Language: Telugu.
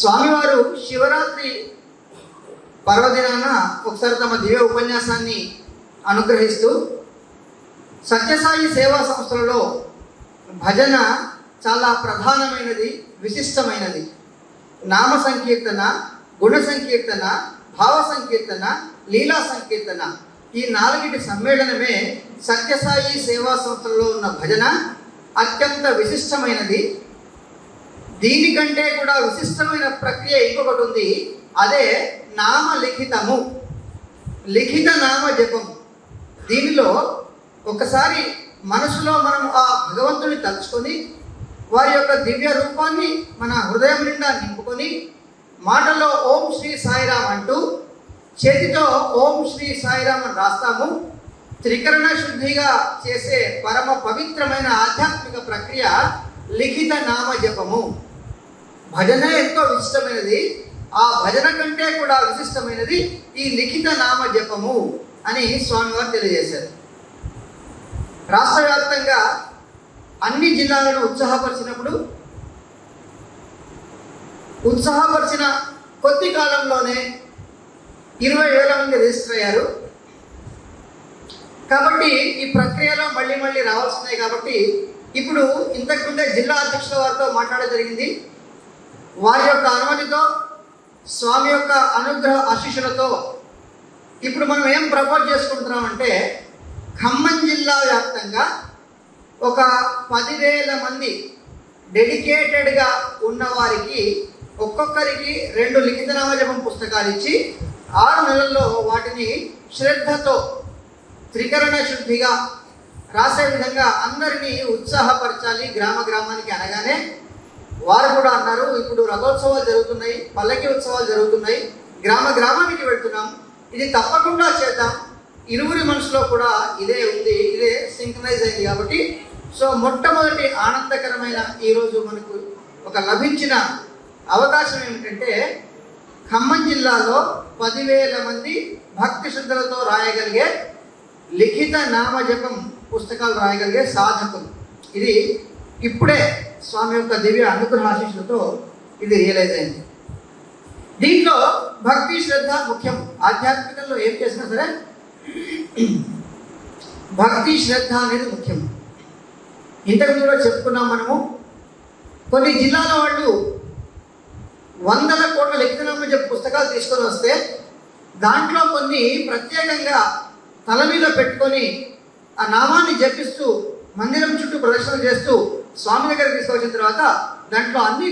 స్వామివారు శివరాత్రి పర్వదినాన ఒకసారి తమ దివ్య ఉపన్యాసాన్ని అనుగ్రహిస్తూ సత్యసాయి సేవా సంస్థలలో భజన చాలా ప్రధానమైనది విశిష్టమైనది. నామ సంకీర్తన గుణ సంకీర్తన భావ సంకీర్తన లీలా సంకీర్తన. ఈ నాలుగిటి సమ్మేళనమే సత్యసాయి సేవా సంస్థలలో ఉన్న భజన అత్యంత విశిష్టమైనది. దీనికంటే కూడా విశిష్టమైన ప్రక్రియ ఇంకొకటి ఉంది. అదే నామ లిఖితము లిఖిత నామ జపం దీనిలో ఒకసారి మనసులో మనం ఆ భగవంతుని తలుచుకొని వారి యొక్క దివ్య రూపాన్ని మన హృదయం నిండా నింపుకొని మాటలో ఓం శ్రీ సాయిరామ్ అంటూ చేతితో ఓం శ్రీ సాయిరామ్ అని రాస్తాము. త్రికరణ శుద్ధిగా చేసే పరమ పవిత్రమైన ఆధ్యాత్మిక ప్రక్రియ లిఖిత నామ జపము భజన ఎంతో విశిష్టమైనది. ఆ భజన కంటే కూడా విశిష్టమైనది ఈ లిఖిత నామ జపము అని స్వామివారు తెలియజేశారు. రాష్ట్ర వ్యాప్తంగా అన్ని జిల్లాలను ఉత్సాహపరిచినప్పుడు ఉత్సాహపరిచిన కొద్ది కాలంలోనే ఇరవై వేల మంది రిజిస్టర్ అయ్యారు. కాబట్టి ఈ ప్రక్రియలో మళ్ళీ మళ్ళీ రావాల్సినాయి కాబట్టి ఇప్పుడు ఇంతకుముందే జిల్లా అధ్యక్షుల వారితో మాట్లాడడం జరిగింది. వారి యొక్క అనుమతితో స్వామి యొక్క అనుగ్రహ ఆశీస్సులతో ఇప్పుడు మనం ఏం ప్రపోజ్ చేసుకుంటున్నామంటే ఖమ్మం జిల్లా వ్యాప్తంగా ఒక పదివేల మంది డెడికేటెడ్గా ఉన్న వారికి ఒక్కొక్కరికి రెండు లిఖితనామ జపం పుస్తకాలు ఇచ్చి ఆరు నెలల్లో వాటిని శ్రద్ధతో త్రికరణ శుద్ధిగా రాసే విధంగా అందరినీ ఉత్సాహపరచాలి గ్రామ గ్రామానికి అనగానే వారు కూడా అన్నారు ఇప్పుడు రథోత్సవాలు జరుగుతున్నాయి పల్లకి ఉత్సవాలు జరుగుతున్నాయి గ్రామ గ్రామానికి వెళ్తున్నాం ఇది తప్పకుండా చేద్దాం. ఇరువురి మనసులో కూడా ఇదే ఉంది ఇదే సింక్రనైజ్ అయింది కాబట్టి సో మొట్టమొదటి ఆనందకరమైన ఈరోజు మనకు ఒక లభించిన అవకాశం ఏమిటంటే ఖమ్మం జిల్లాలో పదివేల మంది భక్తి శ్రద్ధలతో రాయగలిగే లిఖిత నామజపం పుస్తకాలు రాయగలిగే సాధకులు. ఇది ఇప్పుడే స్వామి యొక్క దివ్య అనుగ్రహ ఆశీస్సులతో ఇది రియలైజ్ అయింది. దీంట్లో భక్తి శ్రద్ధ ముఖ్యం. ఆధ్యాత్మికంలో ఏం చేసినా సరే భక్తి శ్రద్ధ అనేది ముఖ్యం. ఇంతకు కూడా చెప్పుకున్నాం మనము కొన్ని జిల్లాల వాళ్ళు వందల కోట్ల లిఖితనామా చెప్పి పుస్తకాలు తీసుకొని వస్తే దాంట్లో కొన్ని ప్రత్యేకంగా తల మీద పెట్టుకొని ఆ నామాన్ని జపిస్తూ మందిరం చుట్టూ ప్రదర్శన చేస్తూ స్వామి దగ్గర తీసుకొచ్చిన తర్వాత దాంట్లో అన్ని